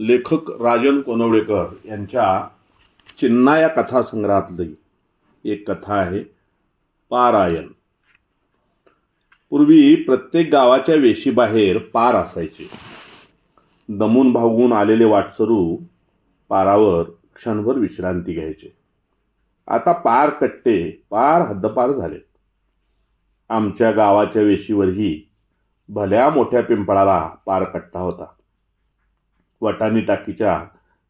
लेखक राजन कोनवडेकर यांच्या चिन्ना या कथासंग्रहातली एक कथा आहे पारायण. पूर्वी प्रत्येक गावाच्या वेशीबाहेर पार असायचे. दमून भागून आलेले वाटसरू पारावर क्षणभर विश्रांती घ्यायचे. आता पार कट्टे पार हद्दपार झाले. आमच्या गावाच्या वेशीवरही भल्या मोठ्या पिंपळाला पार कट्टा होता. वटाणी टाकीच्या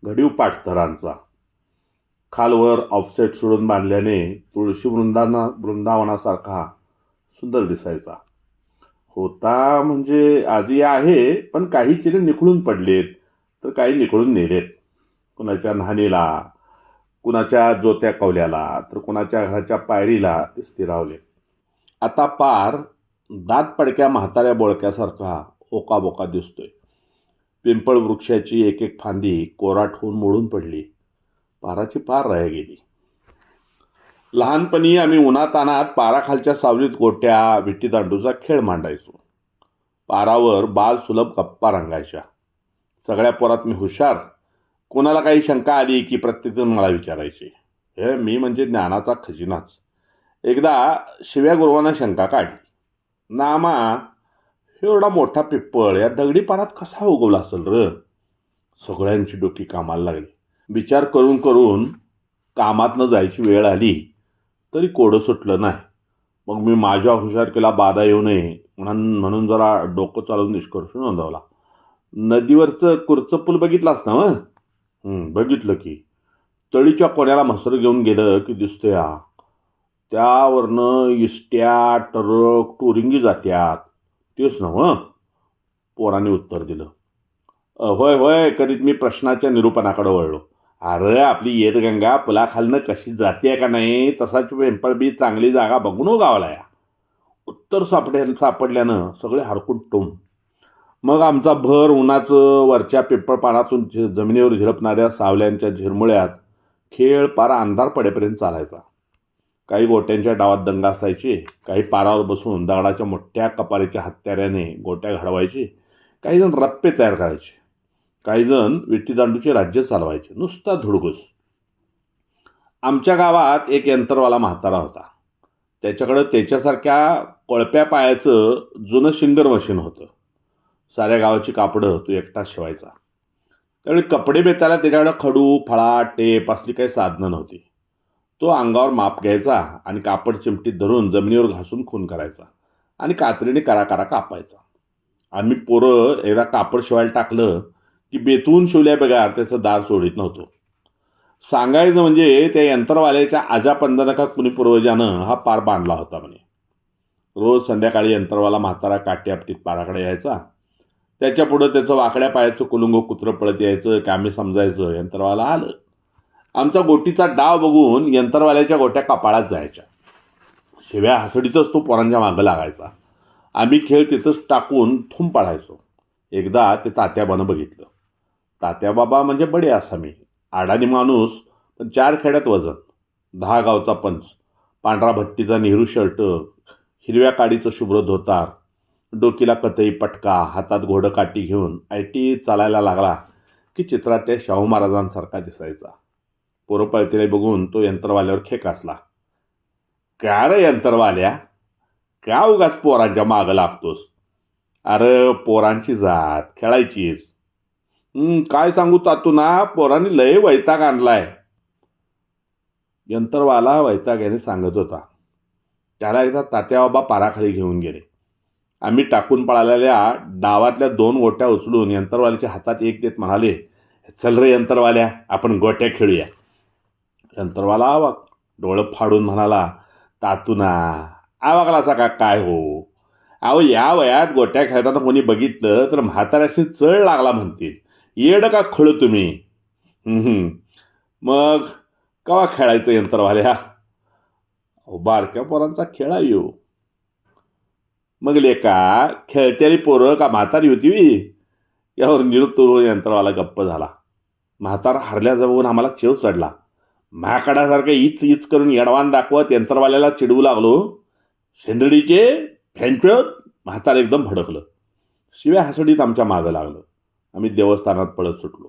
घडीव पाठथरांचा. खालवर ऑफसेट सोडून बांधल्याने तुळशी वृंदाना वृंदावनासारखा सुंदर दिसायचा. होता म्हणजे आजी आहे पण काही चिरे निखळून पडलेत तर काही निखळून नेलेत. कुणाच्या न्हाणीला कुणाच्या जोत्या कवल्याला तर कुणाच्या घराच्या पायरीला ते स्थिरावले. आता पार दात पडक्या म्हाताऱ्या बोळक्यासारखा ओकाबोका दिसतोय. पिंपळ वृक्षाची एक एक फांदी कोराट होऊन मोडून पडली. पाराची पार राह गेली. लहानपणी आम्ही उन्हातानात पाराखालच्या सावलीत गोट्या विट्टीदांडूचा खेळ मांडायचो. पारावर बाल सुलभ गप्पा रंगायच्या. सगळ्या पोरात मी हुशार. कोणाला काही शंका आली की प्रत्येकजण मला विचारायचे. हे मी म्हणजे ज्ञानाचा खजिनाच. एकदा शिव्या गुरुवांना शंका काढली. नामा एवढा मोठा पिप्पळ या दगडी पानात कसा उगवला असेल र? सगळ्यांची डोकी कामाला लागली. विचार करून करून कामातनं जायची वेळ आली तरी कोडं सुटलं नाही. मग मी माझ्या हुशारकीला बाधा येऊ नये म्हणून म्हणून जरा डोकं चालवून निष्कर्ष नोंदवला. नदीवरचं कुरचं पूल बघितलास ना? मग बघितलं की. तळीच्या कोण्याला म्हसर घेऊन गेलं की दिसतंय त्यावरनं इष्ट्या टरक टुरिंगी जात्यात. तेच ना पोराने उत्तर दिलं. होय होय करीत मी प्रश्नाच्या निरूपणाकडे वळलो. अरे आपली येतगंगा पुलाखालनं कशी जाते का नाही तसाच पिंपळ बी चांगली जागा बघून गावाला या. उत्तर सापडे सापडल्यानं सगळे हरकून टोम. मग आमचा भर उन्हाचं वरच्या पिंपळ पानातून झ जमिनीवर झिरपणाऱ्या सावल्यांच्या झिरमुळ्यात खेळ पारा अंधार पडेपर्यंत चालायचा. काही गोट्यांच्या डावात दंगा असायचे काही पारावर बसून दगडाच्या मोठ्या कपारीच्या हत्याऱ्याने गोट्या घडवायचे काही जण रप्पे तयार करायचे काही जण विट्टीदांडूचे राज्य चालवायचे नुसता धुडगूस आमच्या गावात एक यंत्रवाला म्हातारा होता. त्याच्याकडं त्याच्यासारख्या कोळप्या पायाचं जुनं शिंगर मशीन होतं. साऱ्या गावाची कापडं तो एकटा शिवायचा. त्यावेळी कपडे बेचायला त्याच्याकडं खडू फळा टेप असली काही साधनं नव्हती. तो अंगावर माप घ्यायचा आणि कापड चिमटीत धरून जमिनीवर घासून खून करायचा आणि कात्रीने करा करा कापायचा. आम्ही पोरं एकदा कापड शिवायला टाकलं की बेतून शिवल्या त्याचं दार सोडित नव्हतो. सांगायचं म्हणजे त्या यंत्रवाल्याच्या आजापंदनका कुणी पूर्वजानं हा पार बांधला होता म्हणे. रोज संध्याकाळी यंत्रवाला म्हातारा काठी आपटीत पाराकडे यायचा. त्याच्यापुढं त्याचं वाकड्या पायाचं कुलुंग कुत्रं पळत यायचं की आम्ही समजायचं यंत्रवाला आलं. आमचा गोटीचा डाव बघून यंत्रवाल्याच्या गोट्या कपाळात जायच्या. शिव्या हसडीतच तो पोरांच्या मागं लागायचा. आम्ही खेळ तिथंच टाकून थुंब पाडायचो. एकदा ते तात्याबानं बघितलं. तात्याबाबा म्हणजे बडे आसामी आडाणी माणूस पण चार खेड्यात वजन. दहा गावचा पंच. पांढरा भट्टीचा नेहरू शर्ट. हिरव्या काडीचं शुभ्र धोतार. डोकीला कतई पटका हातात घोडं काठी घेऊन आय टी चालायला लागला की चित्रात त्या शाहू महाराजांसारखा दिसायचा. पोरं बघून तो यंत्रवाल्यावर खेकासला का रे यंत्रवाल्या? का उगाच पोरांच्या मागं लागतोस? अरे पोरांची जात खेळायचीच. काय सांगू तातूना पोरांनी लय वैताग आणलाय. यंत्रवाला वैताग याने सांगत होता. त्याला एकदा तात्याबाबा पाराखाली घेऊन गेले. आम्ही टाकून पळालेल्या डावातल्या दोन गोट्या उचलून यंत्रवाल्याच्या हातात एक देत म्हणाले चल रे यंत्रवाल्या आपण गोट्या खेळूया यंत्रवाला आवाक. डोळं फाडून म्हणाला तातूना आवाकला असा का काय हो? अहो या वयात गोट्या खेळताना कोणी बघितलं तर म्हाताऱ्याशी चळ लागला म्हणतील. येड का खळ तुम्ही? मग कवा खेळायचं यंत्रवाल्या? अहो बारक्या पोरांचा खेळा येऊ मग लेका खेळत्याली पोरं का म्हातारी होती यावर निरुत्तुर यंत्रवाला गप्प झाला. म्हातारा हरल्या जाऊन आम्हाला चेव चढला. महाकडासारखं इच इच करून येडवान दाखवत यंत्रवाल्याला चिडवू लागलो. शेंदडीचे फॅनपेत म्हातार एकदम भडकलं. शिव्या हसडीत आमच्या मागं लागलं. आम्ही देवस्थानात पळत सुटलो.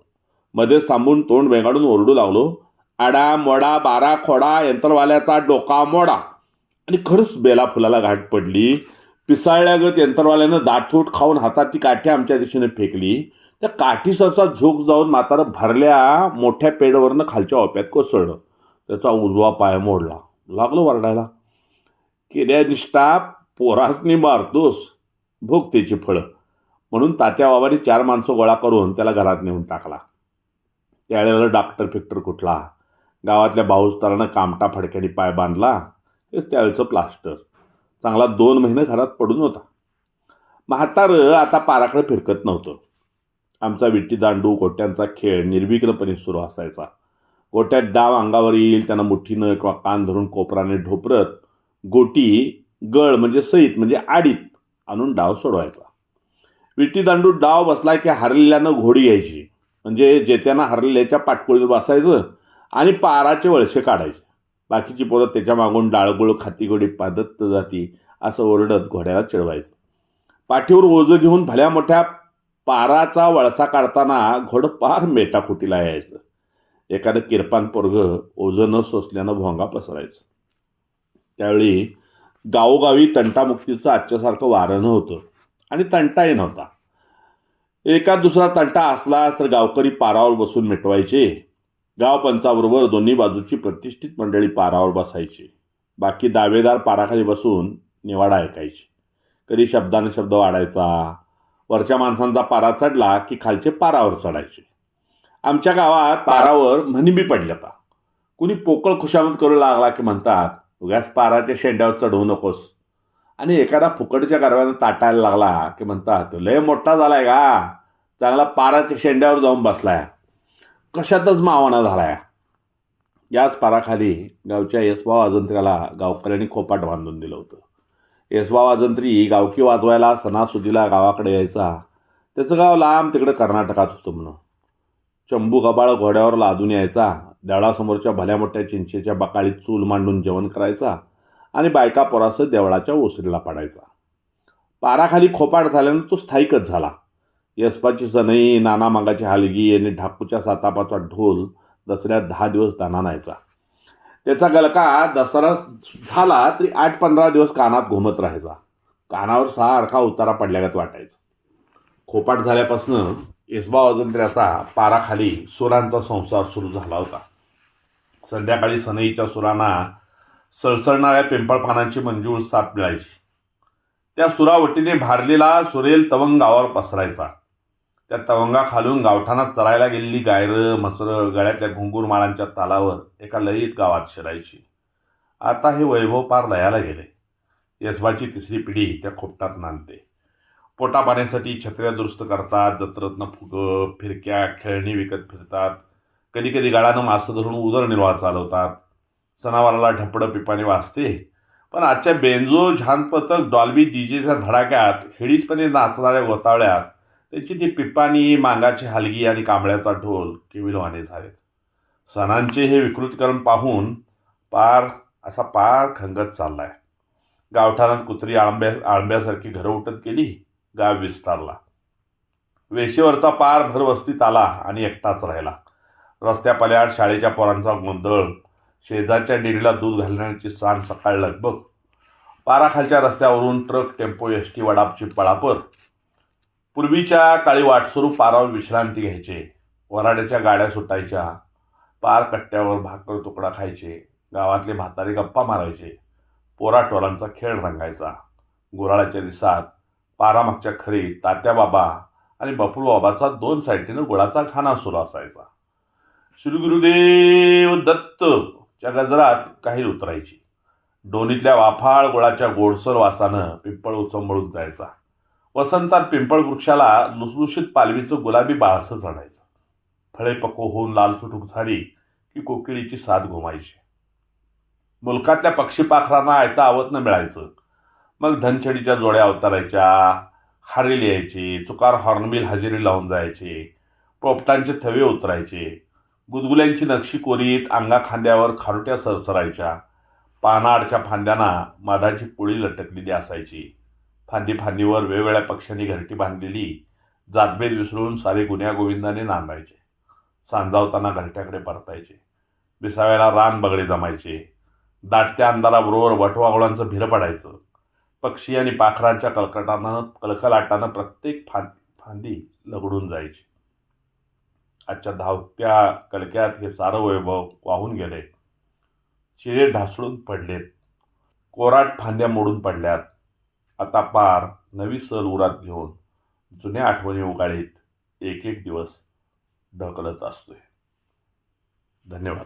मध्येच थांबून तोंड वेगाडून ओरडू लागलो. आडा मोडा बारा खोडा यंत्रवाल्याचा डोका मोडा. आणि खरंच बेला फुलाला घाट पडली. पिसाळल्यागत यंत्रवाल्यानं दाटूट खाऊन हातात ती काठी आमच्या दिशेने फेकली. त्या काठीस असा झोक जाऊन म्हातारं भरल्या मोठ्या पेडवरनं खालच्या ओप्यात कोसळलं. त्याचा उजवा पाय मोडला. लागलो वरडायला. केल्या निष्ठा पोरासनी मारतोस. भोग त्याची फळं. म्हणून तात्याबाबाने चार माणसं गोळा करून त्याला घरात नेऊन टाकला. त्यावेळेला डॉक्टर फिक्टर कुठला? गावातल्या भाऊस्तरानं कामटा फडक्याने पाय बांधला. हेच त्यावेळेचं प्लास्टर. चांगला दोन महिने घरात पडून होता. म्हातारं आता पाराकडे फिरकत नव्हतं. आमचा विट्टीदांडू गोट्यांचा खेळ निर्विघ्नपणे सुरू असायचा. गोट्यात डाव अंगावर येईल त्यांना मुठीनं किंवा कान धरून कोपराने ढोपरत गोटी गळ म्हणजे सईत म्हणजे आडीत आणून डाव सोडवायचा. विट्टीदांडू डाव बसला की हरलेल्यानं घोडी घ्यायची. म्हणजे जेत्यानं हरलेल्याच्या पाटकोळीत बसायचं आणि पाराचे वळसे काढायचे. बाकीची पोरं त्याच्या मागून डाळगुळ खातीगोडी पादत्त जाती असं ओरडत घोड्याला चिडवायचं. पाठीवर ओझं घेऊन भल्या मोठ्या पाराचा वळसा काढताना घोडं पार मेटाकुटीला यायचं. एखादं किरपान पोरगं ओझं न सोसल्यानं भोंगा पसरायचं. त्यावेळी गावोगावी तंटामुक्तीचं आजच्यासारखं वारं नव्हतं आणि तंटाही नव्हता. एका दुसरा तंटा असलाच तर गावकरी पारावर बसून मिटवायचे. गावपंचाबरोबर दोन्ही बाजूची प्रतिष्ठित मंडळी पारावर बसायची. बाकी दावेदार पाराखाली बसून निवाडा ऐकायची. कधी शब्दाने शब्द वाढायचा वरच्या माणसांचा पारा चढला की खालचे पारावर चढायचे. आमच्या गावात पारावर म्हणीबी पडल्याता कुणी पोकळ खुशामत करू लागला की म्हणतात उगाच पाराच्या शेंड्यावर चढवू नकोस. आणि एखादा फुकटच्या गारव्यानं ताटायला लागला की म्हणतात "तो लय मोठा झालाय का? चांगला पाराच्या शेंड्यावर जाऊन बसलाय. कशातच मावाना झालाय. याच पाराखाली गावच्या येसबाव अजंत्र्याला गावकऱ्यांनी खोपाट बांधून दिलं होतं. येसवा वाजंत्री गावकी वाजवायला सणासुदीला गावाकडे यायचा. त्याचं गाव लांब तिकडे कर्नाटकात होतं म्हणून. चंबू गबाळ घोड्यावर लादून यायचा. देवळासमोरच्या भल्या मोठ्या चिंचेच्या बकाळीत चूल मांडून जेवण करायचा आणि बायका पोरासं देवळाच्या ओसरीला पडायचा. पाराखाली खोपाट झाल्यानं तो स्थायिकच झाला. यसपाची सनई नाना मागाची हालगी आणि ढाकूच्या सातापाचा ढोल दसऱ्यात दहा दिवस दाना न्हायचा त्याचा गलका दसरा झाला तरी आठ पंधरा दिवस कानात घुमत राहायचा. कानावर सारखा उतारा पडल्यागत वाटायचा. खोपाट झाल्यापासनं येसबा अजंत्र्याचा पाराखाली सुरांचा संसार सुरू झाला होता. संध्याकाळी सनईच्या सुरांना सळसळणाऱ्या पिंपळ पानांची मंजूळ साथ मिळायची. त्या सुरावटीने भारलेला सुरेल तवंग गावावर पसरायचा. त्या तवंगा खालून गावठाणात चरायला गेलेली गायरं मसरं गळ्यातल्या घुंगूर माळांच्या तालावर एका लयीत गावात शिरायची. आता हे वैभव पार लयाला गेले. यसबाची तिसरी पिढी त्या खोपटात नांदते. पोटा पाण्यासाठी छत्र्या दुरुस्त करतात जत्रत्न फुगं फिरक्या खेळणी विकत फिरतात. कधी कधी गाळानं मासं धरून उदरनिर्वाह चालवतात. सणावाराला ढपडं पिपाने वाजते. पण आजच्या बेंजो झानपथक डॉल्बी डीजेच्या धडाक्यात हेडीसपणे नाचणाऱ्या गोतावळ्यात त्याची ती पिप्पानी मांगाची हलगी आणि कांबळ्याचा ढोल किविलवाने झालेत. सणांचे हे विकृतीकरण पाहून पार असा पार खंगत चाललाय. गावठाणात कुत्री आंब्या आंब्यासारखी घरं उठत गेली गाव विस्तारला. वेशीवरचा पार भरवस्तीत आला आणि एकटाच राहिला. रस्त्यापल्याड शाळेच्या पोरांचा गोंधळ शेजारच्या डेरीला दूध घालण्याची सांग सकाळ लगबग. पाराखालच्या रस्त्यावरून ट्रक टेम्पो एस टी वडापची पळापर पूर्वीच्या काळी वाटसरू पारावर विश्रांती घ्यायचे. वराड्याच्या गाड्या सुटायच्या. पार कट्ट्यावर भाकर तुकडा खायचे. गावातले म्हातारे गप्पा मारायचे. पोराटोरांचा खेळ रंगायचा. गुराळाच्या दिसात पारामागच्या खरी तात्या बाबा आणि बपरू बाबाचा दोन साईडीनं गुळाचा खाना सुरू असायचा. श्री गुरुदेव दत्तच्या गजरात काही उतरायची. डोनीतल्या वाफाळ गुळाच्या गोडसर वासानं पिंपळ उचंबळून जायचा. वसंतात पिंपळ वृक्षाला लुसलुशीत पालवीचं गुलाबी बाळसं चढायचं फळे पक्व होऊन लाल चुटूक झाली की कोकिळीची साथ घुमायची मुलकातल्या पक्षीपाखरांना आयता आवतनं मिळायचं. मग धनछडीच्या जोड्या अवतारायच्या हारील यायची चुकार हॉर्नबिल हजेरी लावून जायचे पोपटांचे थवे उतरायचे गुदगुल्यांची नक्षी कोरीत अंगा खांद्यावर खारुट्या सरसरायच्या पानाडच्या फांद्यांना माधाची पोळी लटकलेली असायची. फांदी फांदीवर वेगवेगळ्या पक्ष्यांनी घरटी बांधलेली जातभेद विसरून सारे गुन्ह्या गोविंदाने नांदायचे. सांजावताना घरट्याकडे परतायचे. विसाव्याला रान बगडे जमायचे. दाटत्या अंधाराबरोबर वटवागुळांचं भिर पडायचं. पक्षी आणि पाखरांच्या कलकटानं कलकलाटानं प्रत्येक फां फांदी लगडून जायची. आजच्या धावत्या कलक्यात हे सारं वैभव वाहून गेले. चिरे ढासळून पडलेत. कोराट फांद्या मोडून पडल्यात. आता पार नवी सल उरात घेऊन जुन्या आठवणी उगाळीत एक एक दिवस ढकलत असतोय. धन्यवाद.